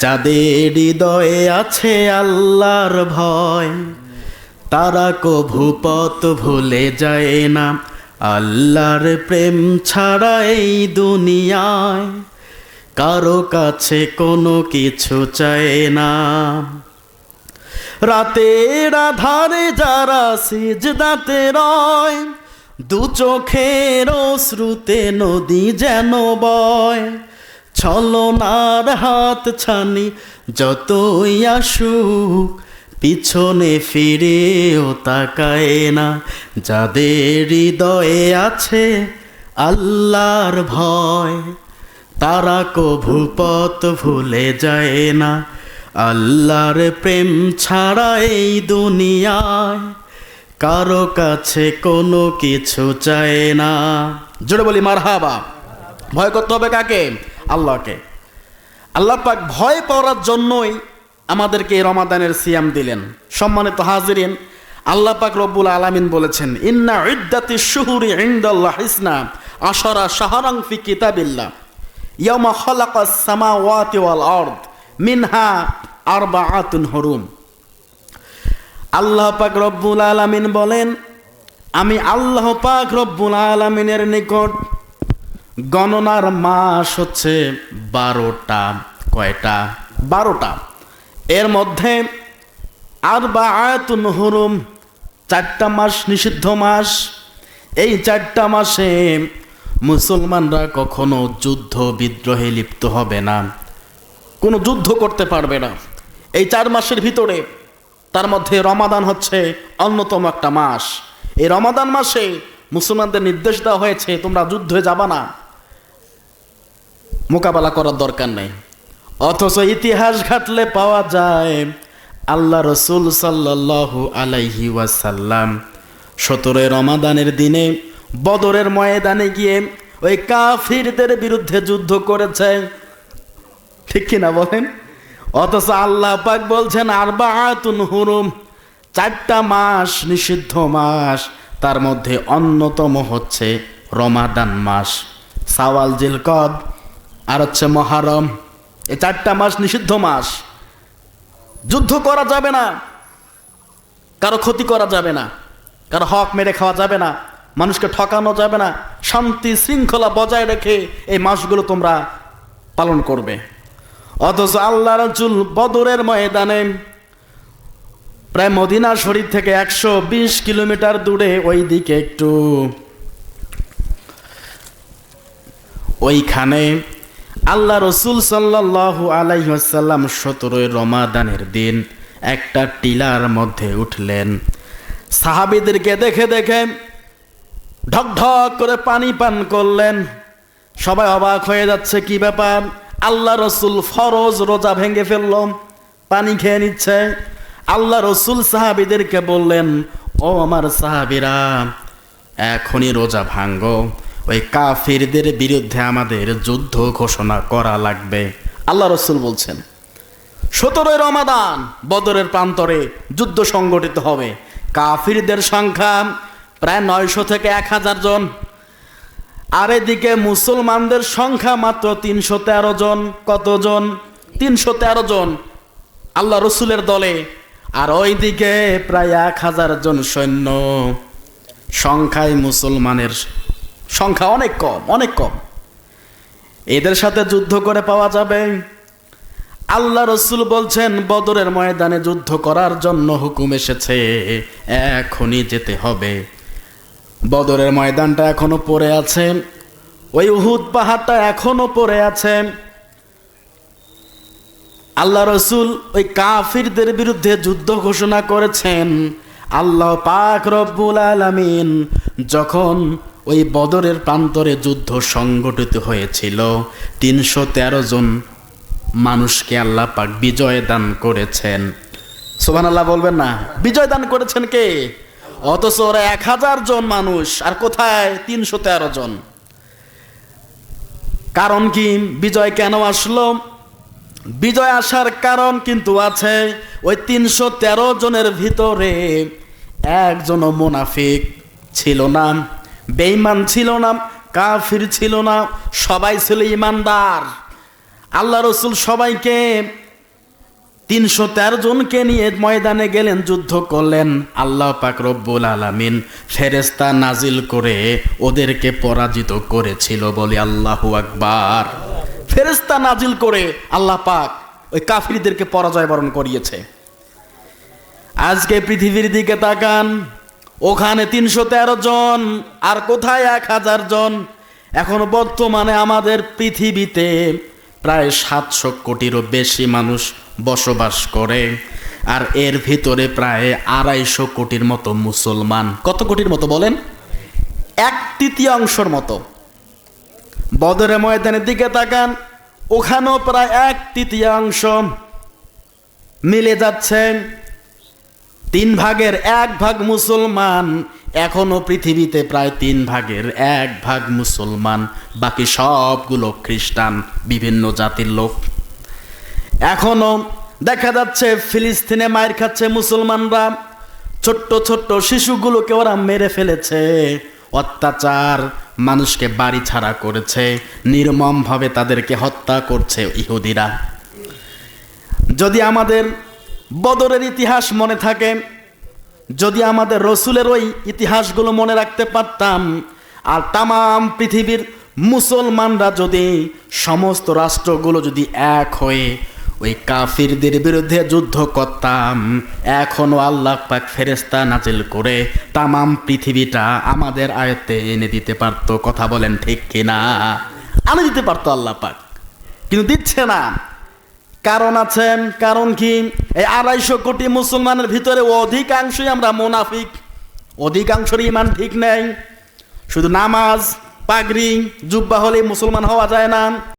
যাদের হৃদয়ে আছে আল্লাহর ভয়, তারা কভু পথ ভুলে যায় না। আল্লাহর প্রেম ছাড়া এই দুনিয়ায় কারও কাছে কোনো কিছু চায় না। রাতের আধারে যারা সিজদাতে রয়, দু চোখের শ্রুতে নদী যেন বয় ছলনার হাত ছানি, যতই আসুক, পিছনে ফিরেও তাকায় না। যাদের হৃদয়ে আছে আল্লাহর ভয়, তারা কভু পথ ভুলে যায় না। আল্লাহর প্রেম ছাড়া এই দুনিয়ায় কারও কাছে কোনো কিছু চায় না। জোরে বলি মার হাবা ভয় করতে হবে কাকে? আল্লাহকে। আল্লাহ পাক ভয় পাওয়ার জন্যই আমাদেরকে এই রমাদানের সিয়াম দিলেন। সম্মানিত হাজিরিন, আল্লাহ পাক রব্বুল আলামিন বলেছেন, ইন্না ইদ্দাতি শুহুরি ইনদাল্লাহ ইসনা আশারা শাহরাং ফি কিতাবিল্লাহ। ইয়ামা খালাকাস সামাওয়াতি ওয়াল আরদ, মিনহা আরবাআতুন হুরুম। আল্লাহ পাক রব্বুল আলামিন বলেন, আমি আল্লাহ পাক রব্বুল আলামিনের নিকট গণনার মাস হচ্ছে বারোটা, কয়টা? বারোটা। এর মধ্যে আর বা আয়াতুন হুরুম, চারটা মাস নিষিদ্ধ মাস। এই চারটা মাসে মুসলমানরা কখনো যুদ্ধ বিদ্রোহে লিপ্ত হবে না। কোনো যুদ্ধ করতে পারবে না। এই চার মাসের ভিতরে তার মধ্যে রমাদান হচ্ছে অন্যতম একটা মাস। এই রমাদান মাসে মুসলমানদের নির্দেশ দেওয়া হয়েছে, তোমরা যুদ্ধে যাবা না। মোকাবেলা করার দরকার নেই। অথচ ইতিহাস ঘাটলে পাওয়া যায় আল্লাহ রসুল সাল্লাল্লাহু আলাইহি ওয়াসাল্লাম। সতেরোই রমাদানের দিনে বদরের ময়দানে গিয়ে ওই কাফিরদের বিরুদ্ধে যুদ্ধ করেছে। ঠিক কিনা বলেন? অথচ আল্লাহ পাক বলছেন, আরবাআতুন হুরুম, চারটা মাস নিষিদ্ধ মাস, তার মধ্যে অন্যতম হচ্ছে রমাদান মাস। সাওয়াল জিলকদ আর হচ্ছে মহারম। এই চারটা মাস নিষিদ্ধ মাস। যুদ্ধ করা যাবে না। কারও ক্ষতি করা যাবে না। কারও হক মেরে খাওয়া যাবে না। মানুষকে ঠকানো যাবে না। শান্তি শৃঙ্খলা বজায় রেখে এই মাসগুলো তোমরা পালন করবে। অথচ আল্লাহ রচুল বদরের ময়দানে প্রায় মদিনা শরীর থেকে একশো বিশ কিলোমিটার দূরে ওই দিকে একটু ওইখানে আল্লাহ রসুল সাল্লাহু আলাইসাল্লাম সতেরোই রমাদানের দিন একটা টিলার মধ্যে উঠলেন। সাহাবিদেরকে দেখে দেখে ঢক ঢক করে পানি পান করলেন। সবাই অবাক হয়ে যাচ্ছে, কি ব্যাপার? আল্লাহ রসুল ফরজ রোজা ভেঙে ফেলল, পানি খেয়ে নিচ্ছে। আল্লাহ রসুল সাহাবিদেরকে বললেন, ও আমার সাহাবিরা, এখনই রোজা ভাঙ্গ ওই কাফিরদের বিরুদ্ধে আমাদের যুদ্ধ ঘোষণা করা লাগবে। আল্লাহ রসুল বলছেন, সতেরোই রমাদান বদরের প্রান্তরে যুদ্ধ সংগঠিত হবে। কাফিরদের সংখ্যা প্রায় নয়শো থেকে এক হাজার জন। আর এদিকে মুসলমানদের সংখ্যা মাত্র তিনশো তেরো জন। কতজন তিনশো তেরো জন আল্লাহ রসুলের দলে। আর ওইদিকে প্রায় এক হাজার জন সৈন্য। সংখ্যায় মুসলমানের সংখ্যা অনেক কম অনেক কম। এদের সাথে যুদ্ধ করে পাওয়া যাবে। আল্লাহ রসুল বলছেন, বদরের ময়দানে যুদ্ধ করার জন্য হুকুম এসেছে, এখনই যেতে হবে। বদরের ময়দানটা এখনও পড়ে আছে, ওই উহুদ পাহাড়টা এখনও পড়ে আছে। আল্লাহ রসুল ওই কাফিরদের বিরুদ্ধে যুদ্ধ ঘোষণা করেছেন, আল্লাহ পাক রব্বুল আলামিন যখন ওই বদরের প্রান্তরে যুদ্ধ সংগঠিত হয়েছিল। তিনশো তেরো জন মানুষকে আল্লাহ পাক বিজয় দান করেছেন। সোহান আল্লাহ বলবেন না, বিজয় দান করেছেন কে? অথচ ওরা এক হাজার জন মানুষ, আর কোথায়? তিনশো তেরো জন। কারণ কি? বিজয় কেন আসলো? বিজয় আসার কারণ কিন্তু আছে, ওই তিনশো তেরো জনের ভিতরে একজনও মোনাফিক ছিল না। বেঈমান ছিল না, কাফির ছিল না, সবাই ছিল ইমানদার আল্লাহ রসুল সবাইকে তিনশো তেরো জনকে নিয়ে ময়দানে গেলেন, যুদ্ধ করলেন। আল্লাহ পাক রব্বুল আলামিন ফেরেস্তা নাজিল করে ওদেরকে পরাজিত করেছিল বলে আল্লাহু আকবার। ফেরেস্তা নাজিল করে আল্লাহ পাক ওই কাফিরদেরকে পরাজয় বরণ করিয়েছে। আজকে পৃথিবীর দিকে তাকান ওখানে তিনশো তেরো জন, আর কোথায় এক হাজার জন? এখন বর্তমানে আমাদের পৃথিবীতে প্রায় সাতশো কোটিরও বেশি মানুষ বসবাস করে, আর এর ভিতরে প্রায় আড়াইশো কোটির মতো মুসলমান। কত কোটির মতো বলেন? এক তৃতীয়াংশর মতো। বদরে ময়দানের দিকে তাকান, ওখানেও প্রায় এক তৃতীয়াংশ মিলে যাচ্ছে তিন ভাগের এক ভাগ মুসলমান, এখনও পৃথিবীতে প্রায় তিন ভাগের এক ভাগ মুসলমান, বাকি সবগুলো খ্রিস্টান, বিভিন্ন জাতির লোক। এখনও দেখা যাচ্ছে ফিলিস্তিনে মায়ের খাচ্ছে মুসলমানরা, ছোট্ট ছোট্ট শিশুগুলোকে ওরা মেরে ফেলেছে, অত্যাচার মানুষকে বাড়ি ছাড়া করেছে, নির্মমভাবে তাদেরকে হত্যা করছে ইহুদিরা। যদি আমাদের বদরের ইতিহাস মনে থাকে। যদি আমাদের রসুলের ওই ইতিহাসগুলো মনে রাখতে পারতাম, আর তাম পৃথিবীর মুসলমানরা যদি, সমস্ত রাষ্ট্রগুলো যদি এক হয়ে ওই কাফিরদের বিরুদ্ধে যুদ্ধ করতাম এখনও আল্লাহ পাক ফেরেস্তা নাজিল করে তামাম পৃথিবীটা আমাদের আয়ত্তে এনে দিতে পারতো। কথা বলেন ঠিক কিনা? আনে দিতে পারতো আল্লাহ পাক, কিন্তু দিচ্ছে না। কারণ আছে, কারণ কি? এই আড়াইশো কোটি মুসলমানের ভিতরে অধিকাংশই আমরা মোনাফিক। অধিকাংশের ইমান ঠিক নেই। শুধু নামাজ, পাগড়ি, জুব্বা হলে মুসলমান হওয়া যায় না।